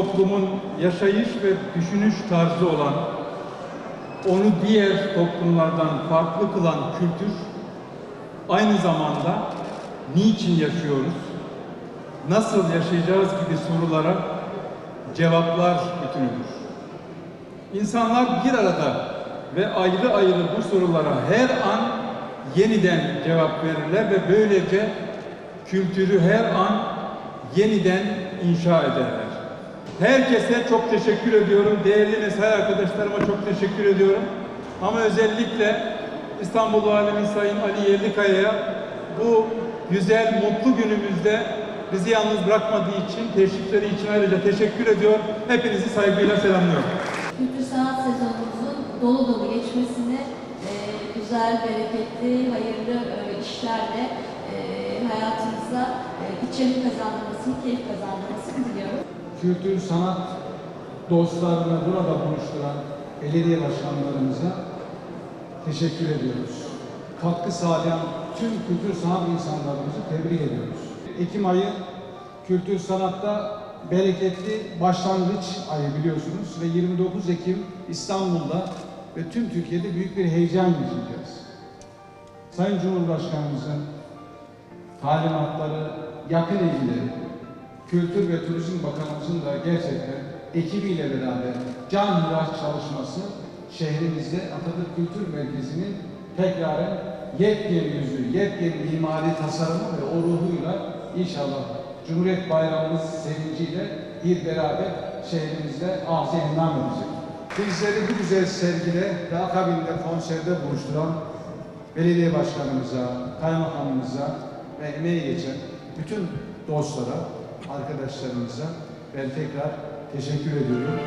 toplumun yaşayış ve düşünüş tarzı olan, onu diğer toplumlardan farklı kılan kültür, aynı zamanda niçin yaşıyoruz, nasıl yaşayacağız gibi sorulara cevaplar bütünüdür. İnsanlar bir arada ve ayrı ayrı bu sorulara her an yeniden cevap verirler ve böylece kültürü her an yeniden inşa ederler. Herkese çok teşekkür ediyorum. Değerli mesai arkadaşlarıma çok teşekkür ediyorum. Ama özellikle İstanbul Valimiz Sayın Ali Yerlikaya'ya bu güzel, mutlu günümüzde bizi yalnız bırakmadığı için, teşrifleri için ayrıca teşekkür ediyor. Hepinizi saygıyla selamlıyorum. Kültür sanat sezonumuzun dolu dolu geçmesini, e, güzel, bereketli, hayırlı e, işlerle e, hayatımıza e, içerik kazandırmasını, keyif kazandırmasını diliyorum. Kültür, sanat dostlarını burada buluşturan belediye başkanlarımıza teşekkür ediyoruz. Katkı sağlayan tüm kültür sanat insanlarımızı tebrik ediyoruz. Ekim ayı kültür sanatta bereketli başlangıç ayı biliyorsunuz ve 29 Ekim İstanbul'da ve tüm Türkiye'de büyük bir heyecan yaşayacağız. Sayın Cumhurbaşkanımızın talimatları, yakın ilgileri, Kültür ve Turizm Bakanımızın da gerçekten ekibiyle beraber can hıraş çalışması şehrimizde Atatürk Kültür Merkezi'nin tekraren yepyeni yüzü, yepyeni mimari tasarımı ve o ruhuyla inşallah Cumhuriyet Bayramımız sevinciyle bir beraber şehrimizde ağzı endam edecek. Bizleri bu güzel sergide ve akabinde konserde buluşturan belediye başkanımıza, kaymakamımıza ve emeği geçen bütün dostlara, arkadaşlarımıza ben tekrar teşekkür ediyorum.